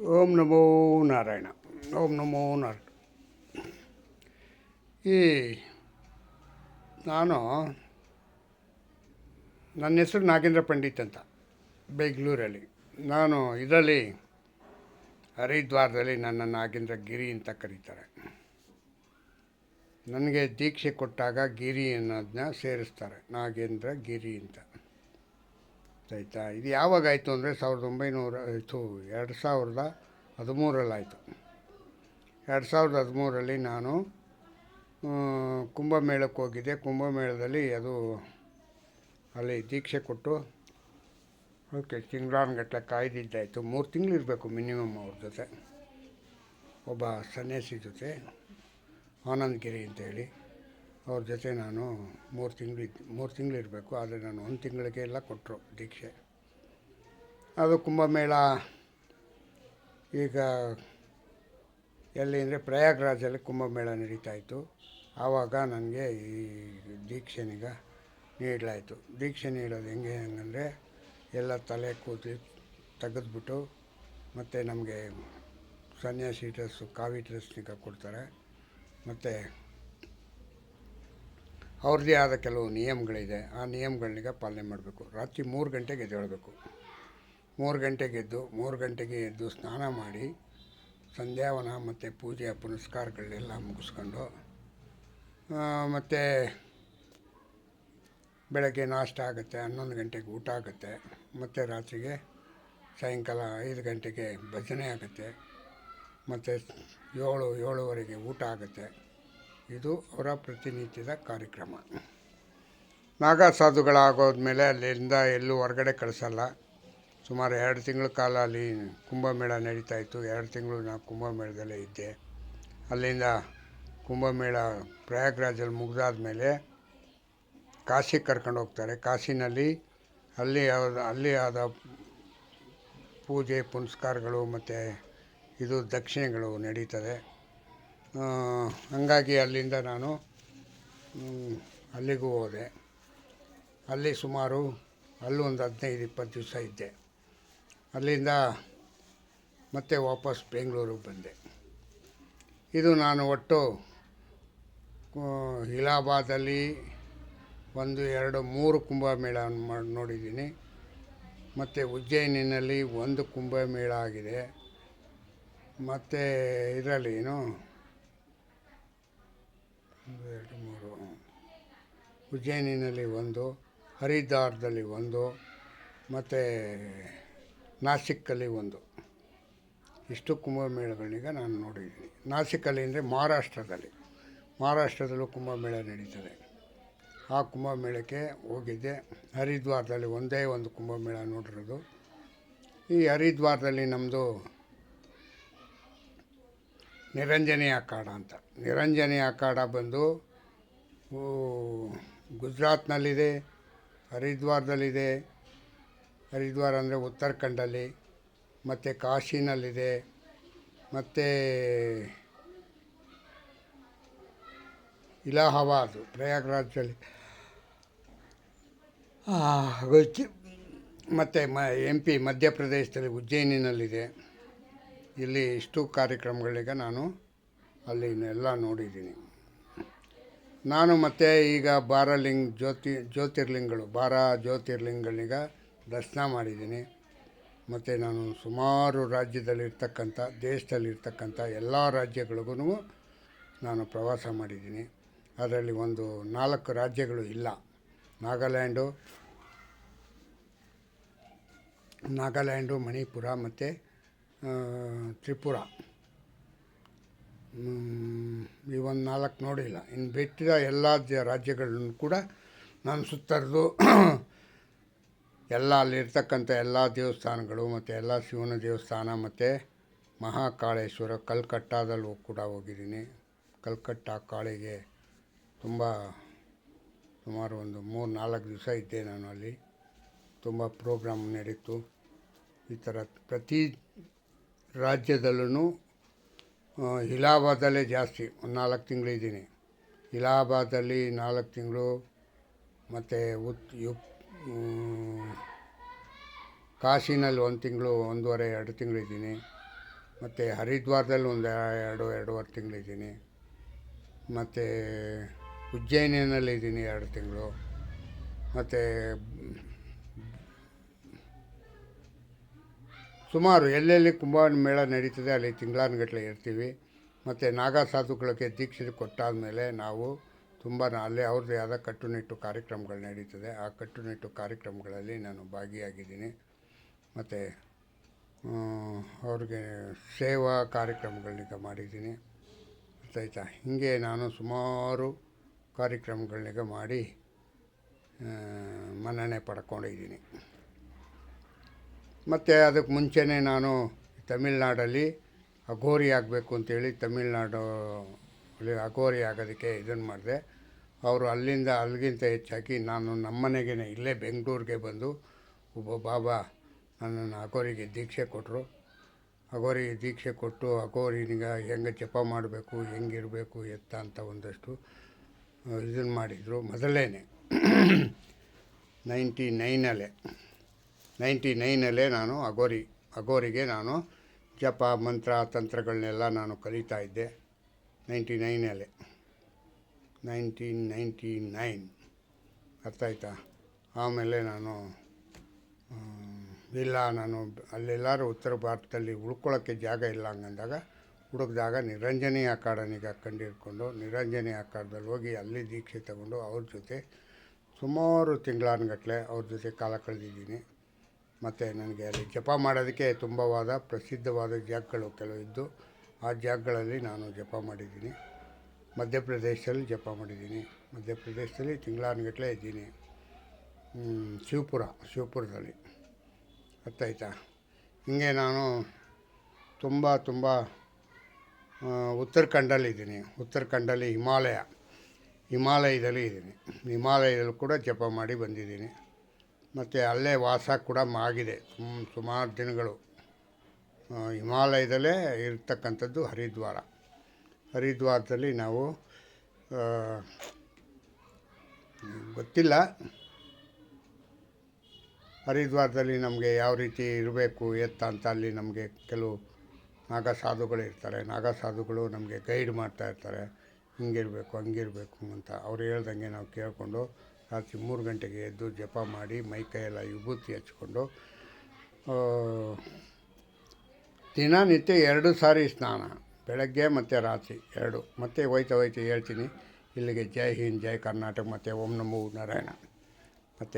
ಓಂ ನಮೋ ನಾರಾಯಣ, ಓಂ ನಮೋ ನಾರಾಯಣ. ಈ ನಾನು ನನ್ನ ಹೆಸರು ನಾಗೇಂದ್ರ ಪಂಡಿತ್ ಅಂತ, ಬೆಂಗಳೂರಲ್ಲಿ. ನಾನು ಇದರಲ್ಲಿ ಹರಿದ್ವಾರದಲ್ಲಿ ನನ್ನ ನಾಗೇಂದ್ರ ಗಿರಿ ಅಂತ ಕರೀತಾರೆ. ನನಗೆ ದೀಕ್ಷೆ ಕೊಟ್ಟಾಗ ಗಿರಿ ಅನ್ನೋದನ್ನ ಸೇರಿಸ್ತಾರೆ, ನಾಗೇಂದ್ರ ಗಿರಿ ಅಂತ. ಆಯಿತಾ? ಇದು ಯಾವಾಗಾಯಿತು ಅಂದರೆ ಸಾವಿರದ ಒಂಬೈನೂರ ಆಯಿತು ಎರಡು ಸಾವಿರದ ಹದಿಮೂರಲ್ಲಾಯಿತು. ಎರಡು ಸಾವಿರದ ಹದಿಮೂರಲ್ಲಿ ನಾನು ಕುಂಭಮೇಳಕ್ಕೆ ಹೋಗಿದ್ದೆ. ಕುಂಭಮೇಳದಲ್ಲಿ ಅದು ಅಲ್ಲಿ ದೀಕ್ಷೆ ಕೊಟ್ಟು, ಓಕೆ ತಿಂಗಳಾನ್ಗಟ್ಟಲೆ ಕಾಯ್ದಿದ್ದಾಯಿತು. ಮೂರು ತಿಂಗಳು ಇರಬೇಕು ಮಿನಿಮಮ್ ಅವ್ರ ಜೊತೆ. ಒಬ್ಬ ಸನ್ಯಾಸಿ ಜೊತೆ, ಆನಂದಗಿರಿ ಅಂತೇಳಿ. ಅವ್ರ ಜೊತೆ ನಾನು ಮೂರು ತಿಂಗಳಿದ್ದು ಮೂರು ತಿಂಗಳು ಇರಬೇಕು, ಆದರೆ ನಾನು ಒಂದು ತಿಂಗಳಿಗೆ ಎಲ್ಲ ಕೊಟ್ಟರು ದೀಕ್ಷೆ. ಅದು ಕುಂಭಮೇಳ, ಈಗ ಎಲ್ಲಿ ಅಂದರೆ ಪ್ರಯಾಗ್ರಾಜಲ್ಲಿ ಕುಂಭಮೇಳ ನಡೀತಾಯಿತ್ತು ಆವಾಗ ನನಗೆ ಈ ದೀಕ್ಷೆನೀಗ ನೀಡಲಾಯಿತು. ದೀಕ್ಷೆ ನೀಡೋದು ಹೆಂಗೆ ಹೆಂಗಂದರೆ ಎಲ್ಲ ತಲೆ ಕೂದಲು ತೆಗೆದ್ಬಿಟ್ಟು ಮತ್ತು ನಮಗೆ ಸನ್ಯಾಸಿ ಡ್ರೆಸ್ಸು, ಕಾವಿ ಡ್ರೆಸ್ನಿಗ ಕೊಡ್ತಾರೆ. ಮತ್ತು ಅವ್ರದ್ದೇ ಆದ ಕೆಲವು ನಿಯಮಗಳಿದೆ. ಆ ನಿಯಮಗಳನ್ನೀಗ ಪಾಲನೆ ಮಾಡಬೇಕು. ರಾತ್ರಿ ಮೂರು ಗಂಟೆಗೆ ಎದ್ದೇಳಬೇಕು. ಮೂರು ಗಂಟೆಗೆ ಎದ್ದು, ಮೂರು ಗಂಟೆಗೆ ಎದ್ದು ಸ್ನಾನ ಮಾಡಿ, ಸಂಧ್ಯಾವನ ಮತ್ತು ಪೂಜೆ ಪುನಸ್ಕಾರಗಳನ್ನೆಲ್ಲ ಮುಗಿಸ್ಕೊಂಡು ಮತ್ತು ಬೆಳಗ್ಗೆ ನಾಷ್ಟ ಆಗುತ್ತೆ, ಹನ್ನೊಂದು ಗಂಟೆಗೆ ಊಟ ಆಗುತ್ತೆ, ಮತ್ತು ರಾತ್ರಿಗೆ ಸಾಯಂಕಾಲ ಐದು ಗಂಟೆಗೆ ಭಜನೆ ಆಗುತ್ತೆ, ಮತ್ತು ಏಳು, ಏಳುವರೆಗೆ ಊಟ ಆಗುತ್ತೆ. ಇದು ಅವರ ಪ್ರತಿನಿತ್ಯದ ಕಾರ್ಯಕ್ರಮ. ನಾಗಾ ಸಾಧುಗಳಾಗೋದ್ಮೇಲೆ ಅಲ್ಲಿಂದ ಎಲ್ಲೂ ಹೊರಗಡೆ ಕಳಿಸಲ್ಲ. ಸುಮಾರು ಎರಡು ತಿಂಗಳ ಕಾಲ ಅಲ್ಲಿ ಕುಂಭಮೇಳ ನಡೀತಾ ಇತ್ತು. ಎರಡು ತಿಂಗಳು ನಾನು ಕುಂಭಮೇಳದಲ್ಲೇ ಇದ್ದೆ. ಅಲ್ಲಿಂದ ಕುಂಭಮೇಳ ಪ್ರಯಾಗ್ರಾಜಲ್ಲಿ ಮುಗಿದಾದ್ಮೇಲೆ ಕಾಶಿಗೆ ಕರ್ಕೊಂಡು ಹೋಗ್ತಾರೆ. ಕಾಶಿನಲ್ಲಿ ಅಲ್ಲಿ ಅಲ್ಲಿ ಆದ ಪೂಜೆ, ಪುನಸ್ಕಾರಗಳು ಮತ್ತು ಇದು ದಕ್ಷಿಣೆಗಳು ನಡೀತದೆ. ಹಂಗಾಗಿ ಅಲ್ಲಿಂದ ನಾನು ಅಲ್ಲಿಗೂ ಹೋದೆ. ಅಲ್ಲಿ ಸುಮಾರು ಅಲ್ಲೂ ಒಂದು ಹದಿನೈದು ಇಪ್ಪತ್ತು ದಿವಸ ಇದ್ದೆ. ಅಲ್ಲಿಂದ ಮತ್ತೆ ವಾಪಸ್ ಬೆಂಗಳೂರಿಗೆ ಬಂದೆ. ಇದು ನಾನು ಒಟ್ಟು ಇಲಾಹಾಬಾದಲ್ಲಿ ಒಂದು, ಎರಡು, ಮೂರು ಕುಂಭಮೇಳ ಮಾಡಿ ನೋಡಿದ್ದೀನಿ. ಮತ್ತು ಉಜ್ಜಯಿನಿನಲ್ಲಿ ಒಂದು ಕುಂಭಮೇಳ ಆಗಿದೆ. ಮತ್ತು ಇದರಲ್ಲಿ ಏನು ಒಂದು ಎರಡು ಮೂರು ಉಜ್ಜಯಿನಿನಲ್ಲಿ ಒಂದು, ಹರಿದ್ವಾರದಲ್ಲಿ ಒಂದು, ಮತ್ತು ನಾಸಿಕ್ಕಲ್ಲಿ ಒಂದು. ಇಷ್ಟು ಕುಂಭಮೇಳಗಳಿಗೆ ನಾನು ನೋಡಿದ್ದೀನಿ. ನಾಸಿಕಲ್ಲಿ ಅಂದರೆ ಮಹಾರಾಷ್ಟ್ರದಲ್ಲಿ. ಮಹಾರಾಷ್ಟ್ರದಲ್ಲೂ ಕುಂಭಮೇಳ ನಡೀತದೆ. ಆ ಕುಂಭಮೇಳಕ್ಕೆ ಹೋಗಿದ್ದೆ. ಹರಿದ್ವಾರದಲ್ಲಿ ಒಂದೇ ಒಂದು ಕುಂಭಮೇಳ ನೋಡಿರೋದು. ಈ ಹರಿದ್ವಾರದಲ್ಲಿ ನಮ್ಮದು ನಿರಂಜನಿ ಅಖಾಡ ಅಂತ. ನಿರಂಜನಿ ಅಖಾಡ ಬಂದು ಗುಜರಾತ್ನಲ್ಲಿದೆ, ಹರಿದ್ವಾರದಲ್ಲಿದೆ. ಹರಿದ್ವಾರ ಅಂದರೆ ಉತ್ತರಾಖಂಡಲ್ಲಿ, ಮತ್ತು ಕಾಶಿನಲ್ಲಿದೆ, ಮತ್ತು ಇಲಾಹಾಬಾದ್ ಪ್ರಯಾಗ್ರಾಜಲ್ಲಿ ಮತ್ತು ಮ, ಎಂ ಪಿ ಮಧ್ಯಪ್ರದೇಶದಲ್ಲಿ ಉಜ್ಜಯಿನಿನಲ್ಲಿದೆ. ಇಲ್ಲಿ ಇಷ್ಟು ಕಾರ್ಯಕ್ರಮಗಳಿಗೆ ನಾನು ಅಲ್ಲಿ ಎಲ್ಲ ನೋಡಿದ್ದೀನಿ. ನಾನು ಮತ್ತು ಈಗ ಬಾರಲಿಂಗ್ ಜ್ಯೋತಿ ಜ್ಯೋತಿರ್ಲಿಂಗಗಳು ಬಾರ ಜ್ಯೋತಿರ್ಲಿಂಗಗಳಿಗ ದರ್ಶನ ಮಾಡಿದ್ದೀನಿ. ಮತ್ತು ನಾನು ಸುಮಾರು ರಾಜ್ಯದಲ್ಲಿರ್ತಕ್ಕಂಥ, ದೇಶದಲ್ಲಿರ್ತಕ್ಕಂಥ ಎಲ್ಲ ರಾಜ್ಯಗಳಿಗೂ ನಾನು ಪ್ರವಾಸ ಮಾಡಿದ್ದೀನಿ. ಅದರಲ್ಲಿ ಒಂದು ನಾಲ್ಕು ರಾಜ್ಯಗಳು ಇಲ್ಲ. ನಾಗಾಲ್ಯಾಂಡು ನಾಗಾಲ್ಯಾಂಡು, ಮಣಿಪುರ ಮತ್ತು ತ್ರಿಪುರ. ಈ ಒಂದು ನಾಲ್ಕು ನೋಡಿಲ್ಲ. ಇನ್ನು ಬಿಟ್ಟಿದ ಎಲ್ಲ ರಾಜ್ಯಗಳನ್ನು ಕೂಡ ನಾನು ಸುತ್ತರಿದು ಎಲ್ಲ ಅಲ್ಲಿರ್ತಕ್ಕಂಥ ಎಲ್ಲ ದೇವಸ್ಥಾನಗಳು ಮತ್ತು ಎಲ್ಲ ಶಿವನ ದೇವಸ್ಥಾನ ಮತ್ತು ಮಹಾಕಾಳೇಶ್ವರ ಕಲ್ಕಟ್ಟಾದಲ್ಲೂ ಕೂಡ ಹೋಗಿದ್ದೀನಿ. ಕಲ್ಕಟ್ಟ ಕಾಳಿಗೆ ತುಂಬ ಸುಮಾರು ಒಂದು ಮೂರು ನಾಲ್ಕು ದಿವಸ ಇದ್ದೆ ನಾನು ಅಲ್ಲಿ. ತುಂಬ ಪ್ರೋಗ್ರಾಮ್ ನಡೀತು. ಈ ಥರ ಪ್ರತಿ ರಾಜ್ಯದಲ್ಲೂ ಇಲಾಹಾಬಾದಲ್ಲೇ ಜಾಸ್ತಿ. ಒಂದು ನಾಲ್ಕು ತಿಂಗಳಿದ್ದೀನಿ ಇಲಹಾಬಾದಲ್ಲಿ ನಾಲ್ಕು ತಿಂಗಳು, ಮತ್ತು ಉತ್ ಯು ಕಾಶಿನಲ್ಲಿ ಒಂದು ತಿಂಗಳು, ಒಂದೂವರೆ, ಎರಡು ತಿಂಗಳಿದ್ದೀನಿ ಮತ್ತು ಹರಿದ್ವಾರದಲ್ಲಿ ಒಂದು ಎರಡು, ಎರಡೂವರೆ ತಿಂಗಳಿದ್ದೀನಿ ಮತ್ತು ಉಜ್ಜಯಿನಿಯಲ್ಲಿದ್ದೀನಿ ಎರಡು ತಿಂಗಳು. ಮತ್ತು ಸುಮಾರು ಎಲ್ಲೆಲ್ಲಿ ಕುಂಭಮೇಳ ನಡೀತದೆ ಅಲ್ಲಿ ತಿಂಗಳಾನುಗಟ್ಟಲೆ ಇರ್ತೀವಿ. ಮತ್ತು ನಾಗಾ ದೀಕ್ಷೆ ಕೊಟ್ಟಾದಮೇಲೆ ನಾವು ತುಂಬ ಅಲ್ಲೇ ಅವ್ರದ್ದೇ ಆದ ಕಟ್ಟುನಿಟ್ಟು ಕಾರ್ಯಕ್ರಮಗಳು ನಡೀತದೆ. ಆ ಕಟ್ಟುನಿಟ್ಟು ಕಾರ್ಯಕ್ರಮಗಳಲ್ಲಿ ನಾನು ಭಾಗಿಯಾಗಿದ್ದೀನಿ. ಮತ್ತು ಅವ್ರಿಗೆ ಸೇವಾ ಕಾರ್ಯಕ್ರಮಗಳನ್ನೀಗ ಮಾಡಿದ್ದೀನಿ. ಗೊತ್ತಾಯ್ತಾ ಹೀಗೆ ನಾನು ಸುಮಾರು ಕಾರ್ಯಕ್ರಮಗಳನ್ನೀಗ ಮಾಡಿ ಮನ್ನಣೆ ಪಡ್ಕೊಂಡಿದ್ದೀನಿ. ಮತ್ತು ಅದಕ್ಕೆ ಮುಂಚೆನೇ ನಾನು ತಮಿಳ್ನಾಡಲ್ಲಿ ಅಘೋರಿ ಆಗಬೇಕು ಅಂತೇಳಿ ತಮಿಳ್ನಾಡು ಅಘೋರಿ ಆಗೋದಕ್ಕೆ ಇದನ್ನು ಮಾಡಿದೆ. ಅವರು ಅಲ್ಲಿಂದ ಅಲ್ಲಿಗಿಂತ ಹೆಚ್ಚಾಗಿ ನಾನು ನಮ್ಮನೆಗೇ ಇಲ್ಲೇ ಬೆಂಗಳೂರಿಗೆ ಬಂದು ಒಬ್ಬ ಬಾಬಾ ನನ್ನನ್ನು ಅಘೋರಿಗೆ ದೀಕ್ಷೆ ಕೊಟ್ಟರು. ಅಘೋರಿಗೆ ದೀಕ್ಷೆ ಕೊಟ್ಟು ಅಘೋರಿನಿಗ ಹೆಂಗೆ ಜಪ ಮಾಡಬೇಕು, ಹೆಂಗಿರಬೇಕು, ಎತ್ತ ಅಂತ ಒಂದಷ್ಟು ಇದನ್ನು ಮಾಡಿದರು ಮೊದಲೇನೆ. ನೈಂಟಿ ನೈನಲ್ಲೇ. ನೈಂಟಿ ನೈನಲ್ಲೇ ನಾನು ಅಗೋರಿ, ಅಗೋರಿಗೆ ನಾನು ಜಪ, ಮಂತ್ರ, ತಂತ್ರಗಳನ್ನೆಲ್ಲ ನಾನು ಕಲಿತಾ ಇದ್ದೆ ನೈಂಟಿ ನೈನಲ್ಲೇ. Nineteen ninety nine. ಅರ್ಥ ಆಯ್ತಾ ಆಮೇಲೆ ನಾನು ಇಲ್ಲ, ನಾನು ಅಲ್ಲೆಲ್ಲರೂ ಉತ್ತರ ಭಾರತದಲ್ಲಿ ಉಳ್ಕೊಳ್ಳೋಕ್ಕೆ ಜಾಗ ಇಲ್ಲ ಹಂಗಂದಾಗ ಹುಡುಕಿದಾಗ ನಿರಂಜನಿ ಅಕಾಡೆಮಿಗೆ ಕಂಡಿಡ್ಕೊಂಡು ನಿರಂಜನಿ ಅಕಾಡದಲ್ಲಿ ಹೋಗಿ ಅಲ್ಲಿ ದೀಕ್ಷೆ ತಗೊಂಡು ಅವ್ರ ಜೊತೆ ಸುಮಾರು ತಿಂಗಳಾನುಗಟ್ಟಲೆ ಅವ್ರ ಜೊತೆ ಕಾಲ ಕಳೆದಿದ್ದೀನಿ. ಮತ್ತು ನನಗೆ ಅಲ್ಲಿ ಜಪ ಮಾಡೋದಕ್ಕೆ ತುಂಬವಾದ ಪ್ರಸಿದ್ಧವಾದ ಜಾಗಗಳು ಕೆಲವು ಇದ್ದು ಆ ಜಾಗಗಳಲ್ಲಿ ನಾನು ಜಪ ಮಾಡಿದ್ದೀನಿ. ಮಧ್ಯಪ್ರದೇಶದಲ್ಲಿ ಜಪ ಮಾಡಿದ್ದೀನಿ. ಮಧ್ಯಪ್ರದೇಶದಲ್ಲಿ ತಿಂಗಳಾನುಗಟ್ಟಲೆ ಇದ್ದೀನಿ. ಶಿವಪುರ, ಶಿವಪುರದಲ್ಲಿ. ಗೊತ್ತಾಯ್ತಾ ಹಿಂಗೆ ನಾನು ತುಂಬ ತುಂಬ ಉತ್ತರಾಖಂಡಲ್ಲಿದ್ದೀನಿ ಉತ್ತರಾಖಂಡಲ್ಲಿ ಹಿಮಾಲಯ. ಹಿಮಾಲಯದಲ್ಲಿ ಇದ್ದೀನಿ. ಹಿಮಾಲಯದಲ್ಲಿ ಕೂಡ ಜಪ ಮಾಡಿ ಬಂದಿದ್ದೀನಿ. ಮತ್ತು ಅಲ್ಲೇ ವಾಸ ಕೂಡ ಆಗಿದೆ. ಸುಮ್, ಸುಮಾರು ದಿನಗಳು. ಹಿಮಾಲಯದಲ್ಲೇ ಇರ್ತಕ್ಕಂಥದ್ದು ಹರಿದ್ವಾರ. ಹರಿದ್ವಾರದಲ್ಲಿ ನಾವು ಗೊತ್ತಿಲ್ಲ. ಹರಿದ್ವಾರದಲ್ಲಿ ನಮಗೆ ಯಾವ ರೀತಿ ಇರಬೇಕು, ಎತ್ತ ಅಂತ ಅಲ್ಲಿ ನಮಗೆ ಕೆಲವು ನಾಗ ಸಾಧುಗಳು ಇರ್ತಾರೆ. ನಾಗ ಸಾಧುಗಳು ನಮಗೆ ಗೈಡ್ ಮಾಡ್ತಾ ಇರ್ತಾರೆ. ಹಿಂಗಿರಬೇಕು, ಹಂಗಿರಬೇಕು ಅಂತ ಅವ್ರು ಹೇಳ್ದಂಗೆ ನಾವು ಕೇಳಿಕೊಂಡು ರಾತ್ರಿ ಮೂರು ಗಂಟೆಗೆ ಎದ್ದು ಜಪ ಮಾಡಿ ಮೈ ಕೈಯೆಲ್ಲ ವಿಭೂತಿ ಹಚ್ಕೊಂಡು ದಿನನಿತ್ಯ ಎರಡು ಸಾರಿ ಸ್ನಾನ, ಬೆಳಗ್ಗೆ ಮತ್ತು ರಾತ್ರಿ ಎರಡು. ಮತ್ತೆ ಹೋಯ್ತಾ ಹೋಯ್ತಾ ಹೇಳ್ತೀನಿ, ಇಲ್ಲಿಗೆ ಜೈ ಹಿಂದ್, ಜೈ ಕರ್ನಾಟಕ, ಮತ್ತು ಓಂ ನಮೋ ನಾರಾಯಣ.